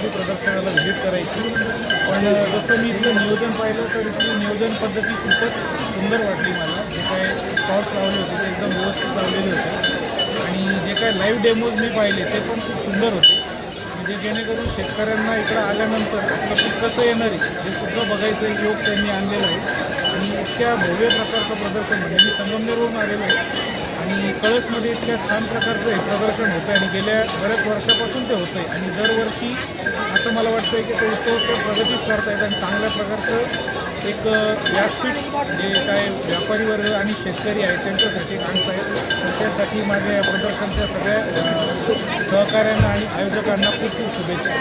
कुठली प्रदर्शनाला व्हिजिट करायची. पण जसं मी इथलं नियोजन पाहिलं तर इथली नियोजन पद्धती खूपच सुंदर वाटली मला. जे काय स्टॉल्स लावले होते ते एकदम व्यवस्थित लावलेले होते. आणि जे काय लाईव्ह डेमोज मी पाहिले ते पण खूप सुंदर होते. म्हणजे जेणेकरून शेतकऱ्यांना इकडं आल्यानंतर आपलं पीक कसं येणार आहे हे सुद्धा बघायचं योग त्यांनी आणलेलं आहे. आणि इतक्या भव्य प्रकारचं प्रदर्शन म्हणजे मी संगमनेरवरून आलेलो आहे. आणि कळसमध्ये इतक्या छान प्रकारचं हे प्रदर्शन होतं आणि गेल्या बऱ्याच वर्षापासून ते होतं आहे आणि दरवर्षी असं मला वाटतं आहे की ते उत्सव प्रगतीच करतायत आणि चांगल्या प्रकारचं एक व्यासपीठ जे काय व्यापारी वर्ग आणि शेतकरी आहेत त्यांच्यासाठी आणत आहेत त्यासाठी माझ्या या प्रदर्शनच्या सगळ्या सहकाऱ्यांना आणि आयोजकांना खूप खूप शुभेच्छा.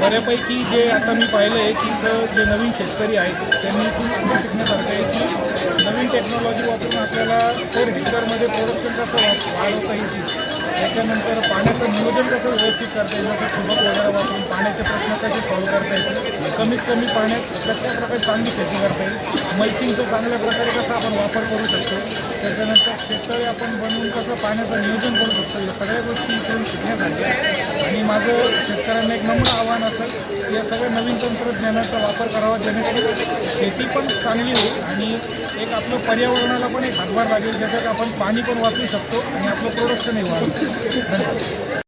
बऱ्यापैकी जे आता मी पाहिलं आहे की जे नवीन शेतकरी आहेत त्यांनी खूप शिकण्या शिकण्यासारखं आहे की नवीन टेक्नॉलॉजी वापरून आपल्याला पर हेक्टरमध्ये प्रोडक्शन कसं वाढवता येईल त्याच्यानंतर पाण्याचं नियोजन कसं व्यवस्थित करता येईल जसं ठिबक वगैरे वापरून पाण्याचे प्रश्न कसे सॉल्व्ह करता येतील कमीत कमी पाण्यात कशा प्रकारे चांगली शेती करता येईल मल्चिंगचं चांगल्या प्रकारे कसा आपण वापर करू शकतो त्याच्यानंतर शेततळे आपण बनवून कसं पाण्याचं नियोजन करू शकतो या सगळ्या गोष्टी इथून शिकण्यासाठी माझं शेतकऱ्यांना एक नम्र आव्हान असेल. की या सगळ्या नवीन तंत्रज्ञानाचा वापर करावा. जेणेकरून शेती पण चांगली होईल आणि एक आपलं पर्यावरणाला पण एक हातभार लागेल. ज्याच्यात आपण पाणी पण वाचू शकतो आणि आपलं प्रोडक्शनही वाढवू शकतो धन्यवाद.